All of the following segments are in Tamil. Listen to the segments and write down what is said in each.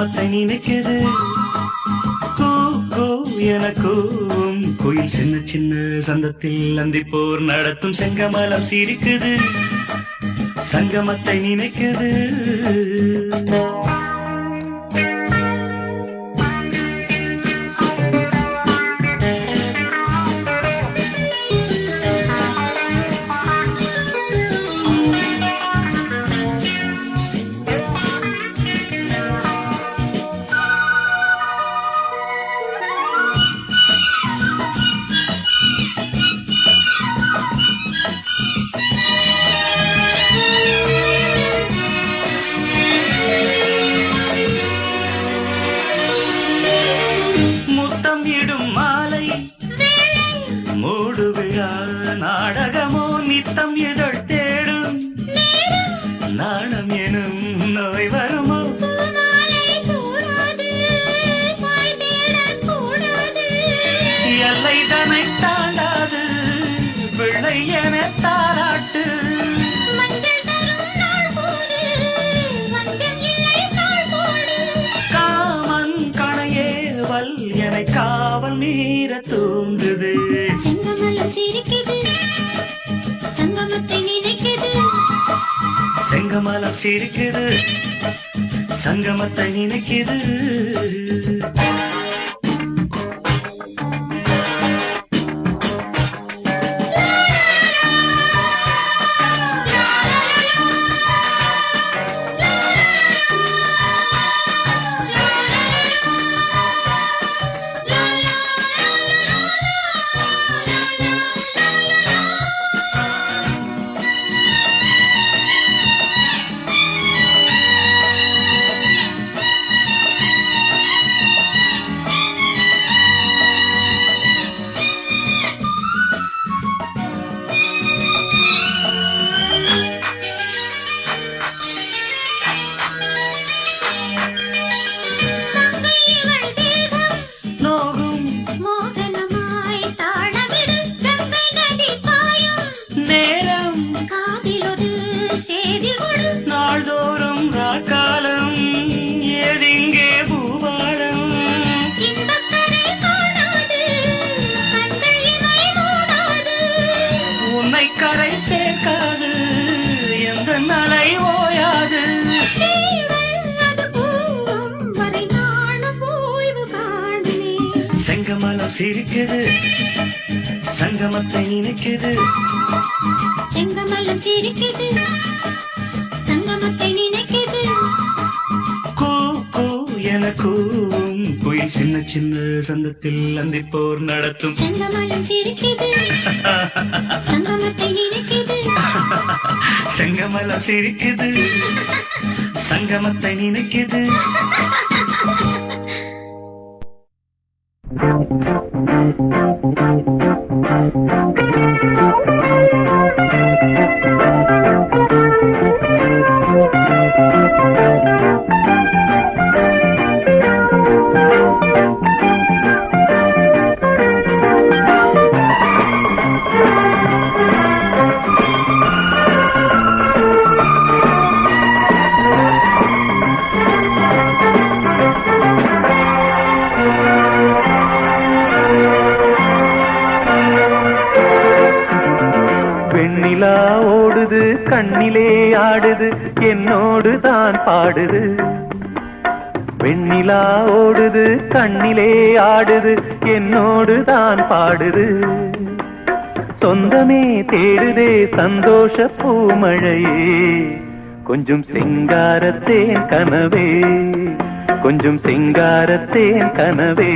சிரிக்குது நினைக்கிறது நினைக்குது. கூ கூ என கூவும். குயில் சின்ன சின்ன சந்தத்தில் அந்திப்போர் நடத்தும் செங்கமலம் சிரிக்குது. சங்கமத்தை நினைக்கிறது எல்லை தனை தாண்டாது பிள்ளை என தாராட்டு. காமன் கணையே வல் என காவல் மீற தூங்குது செங்கமலம் சிரிக்குது, சங்கமத்தை நினைக்குது. செங்கமலம் சிரிக்குது சங்கமத்தை நினைக்குது ஏதிங்கே பூவாழம் உன்னை கரை சேர்க்காது எந்த நலை ஓயாது. செங்கமலம் சிரிக்குது சங்கமத்தை நினைக்குது. செங்கமலம் சிரிக்குது. சின்ன சின்ன சந்தத்தில் அந்திப்போர் நடத்தும். செங்கமலம் சிரிக்குது. சங்கமத்தை நினைக்குது. செங்கமலம் சிரிக்குது. வெண்ணிலா ஓடுது கண்ணிலே ஆடுது என்னோடு தான் பாடுது. வெண்ணிலா ஓடுது கண்ணிலே ஆடுது என்னோடு தான் பாடுது. சொந்தமே தேடுதே சந்தோஷ பூமழையே. கொஞ்சம் சிங்காரத்தேன் கனவே கொஞ்சம் சிங்காரத்தேன் கனவே.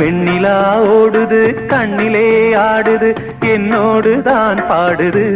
வெண்ணிலா ஓடுது கண்ணிலே ஆடுது என்னோடு தான் பாடுது.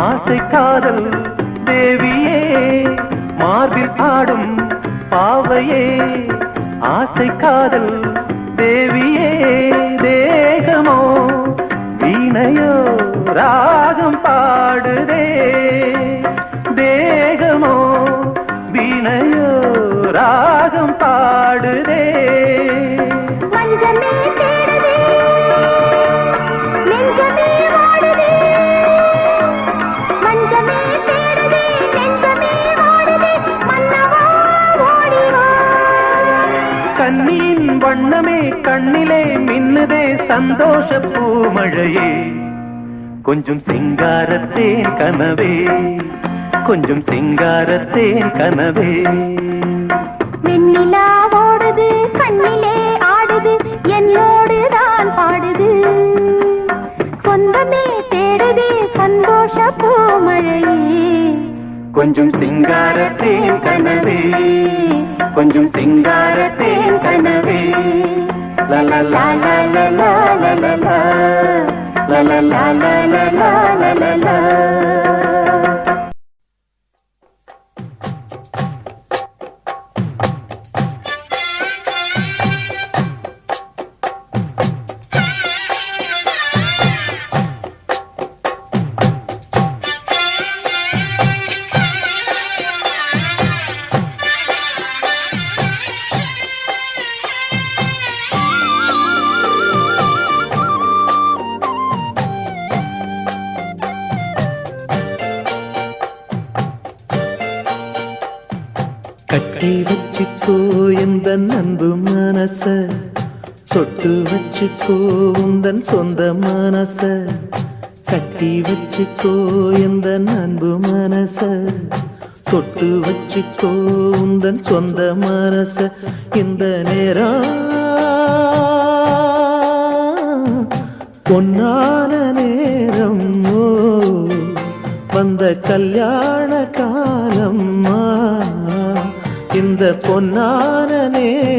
ஆசை காதல் தேவியே மார்பில் ஆடும் பாவையே ஆசை காதல் தேவியே தேகமோ வீணையோ ராகம் பாடுதே தேகமோ வீணையோ ராக சந்தோஷ பூமழையே கொஞ்சம் சிங்காரத்தேன் கனவே. கொஞ்சம் சிங்காரத்தேன் கனவே. வெண்ணிலா ஓடுது கண்ணிலே ஆடுது என்னோடு தான் பாடுது. சொந்தமே தேடுதே சந்தோஷ பூமழையே கொஞ்சம் சிங்காரத்தேன் கனவே. கொஞ்சம் சிங்காரத்தேன் கனவே. la la la la la வச்சுக்கோ உந்தன் சொந்த மனச கட்டி வச்சுக்கோ எந்த அன்பு மனச. தொட்டு வச்சுக்கோ உந்தன் சொந்த மனச இந்த நேரம் பொன்னான நேரம் வந்த கல்யாண காலம்மா. இந்த பொன்னான நேரம்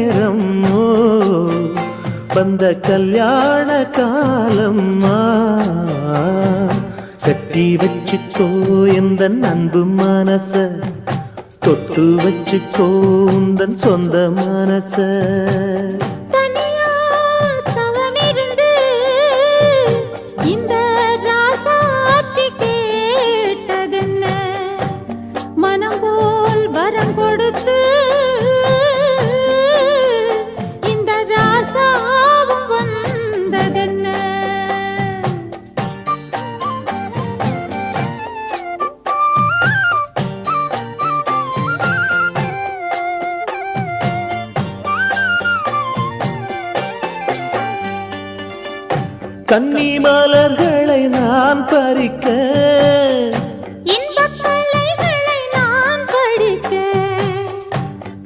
வந்த கல்யாண காலம்மா. கட்டி வச்சுக்கோ எந்த அன்பு மனச. தொட்டு வச்சுக்கோ உந்தன் சொந்த மனச. கன்னி மலர்களை நான் பறிக்க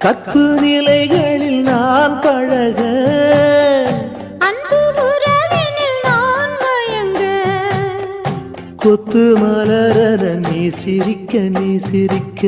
கத்து நிலைகளில் நான் பழக. கொத்து மலரத நீ சிரிக்க நீ சிரிக்க.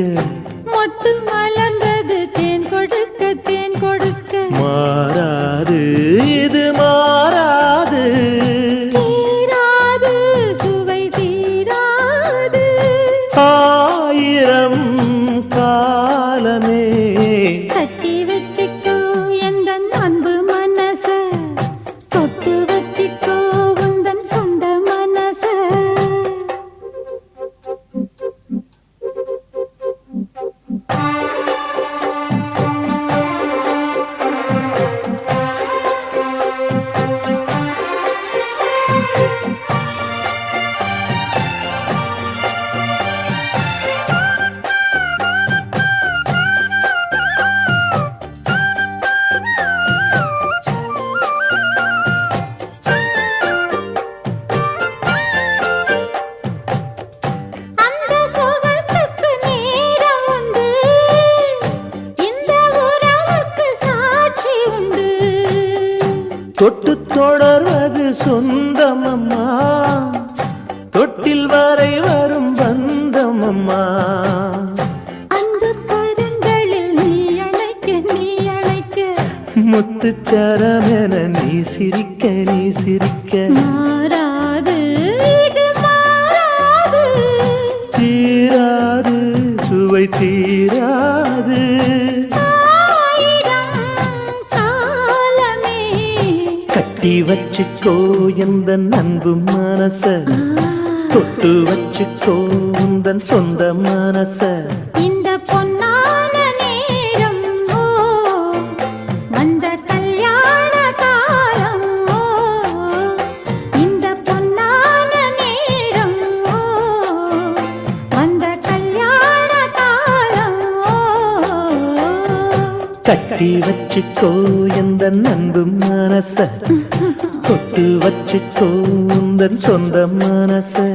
சிரிக்க நீ சிரிக்க. மாறாது தீராது சுவை தீராது. கட்டி வச்சுக்கோ எந்த அன்பு மனச. தொட்டு வச்சுக்கோ உந்தன் சொந்த மனச. கட்டி வச்சுக்கோ எந்த அன்பும் மனச. கொத்து வச்சுக்கோ உந்தன் சொந்த மனசை.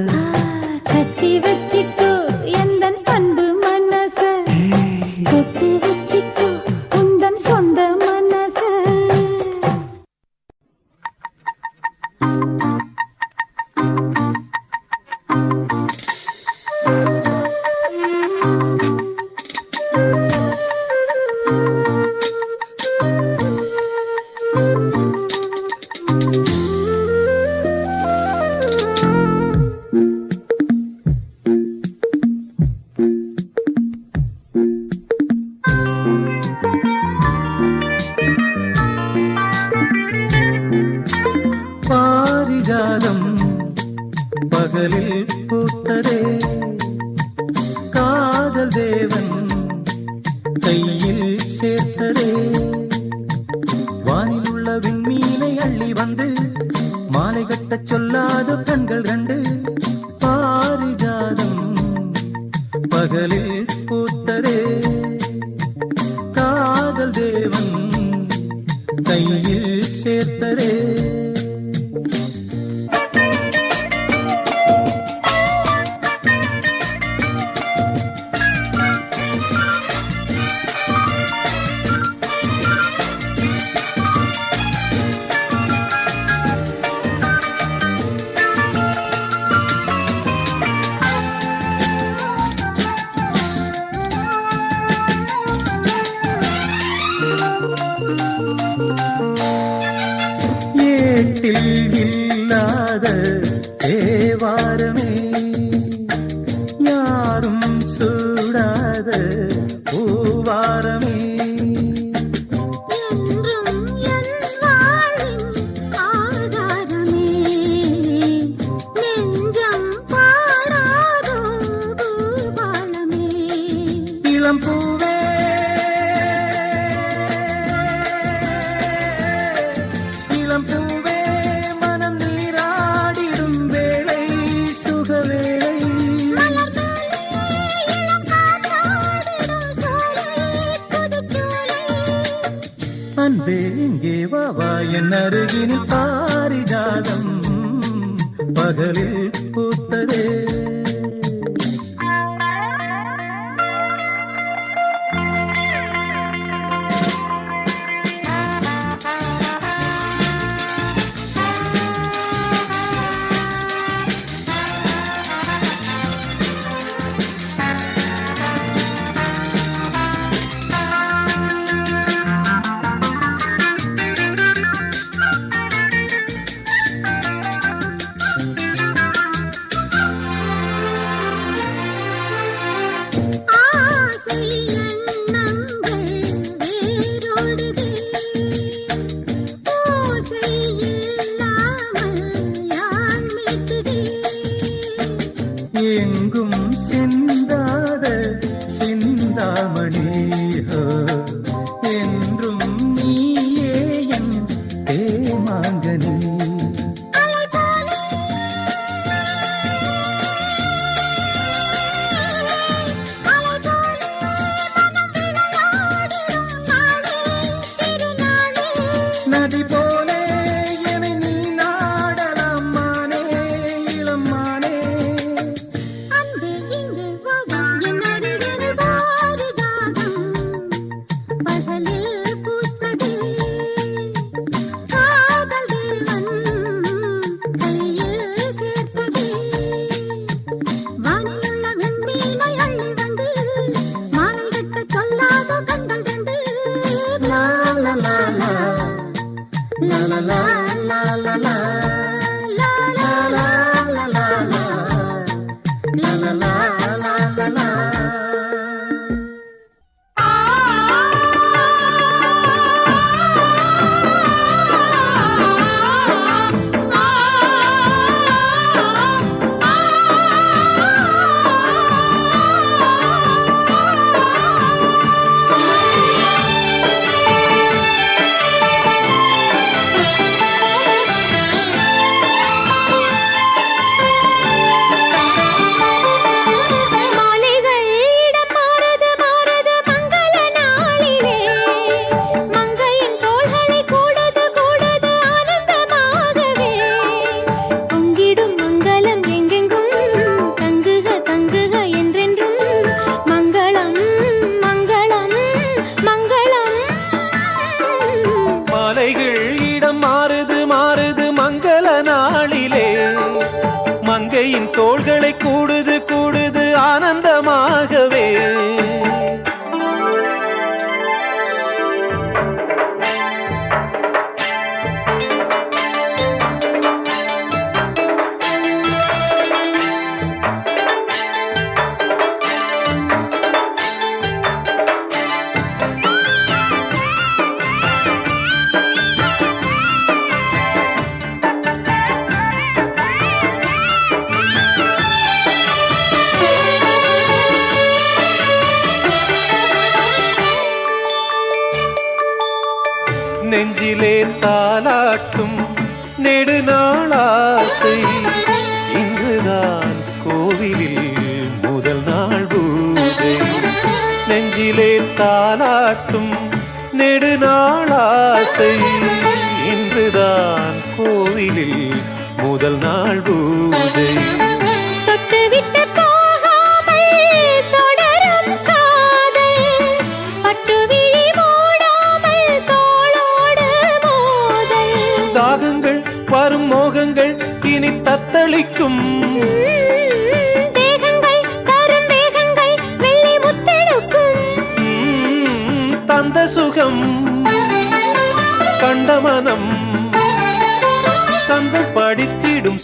முதல் நாள் பூஜை.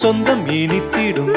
சொந்தம் இனித்திடும்.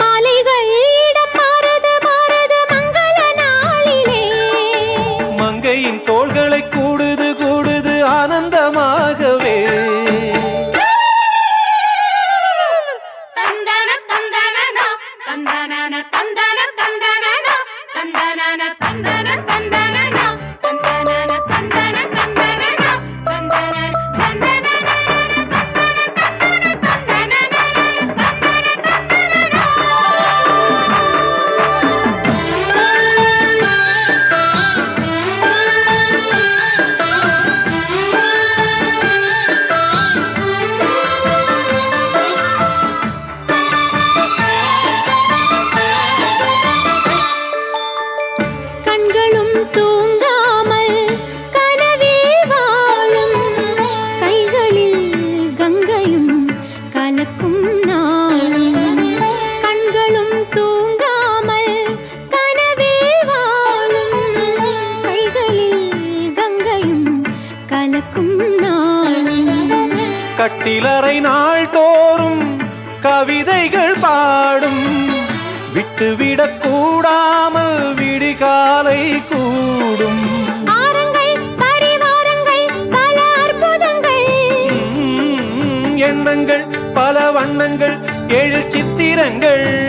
நேரங்கள்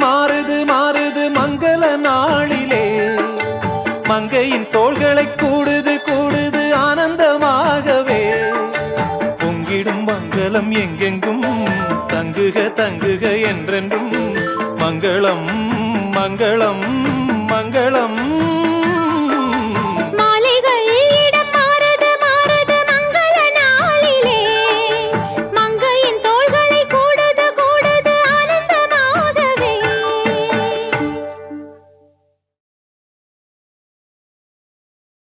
மாறுது மாறுது மங்கள மங்கையின் தோள்களை கூடுது கூடுது ஆனந்தமாகவே. பொங்கிடும் மங்களம் எங்கெங்கும் தங்குக தங்குக என்றென்றும். மங்களம் மங்களம். மங்களம்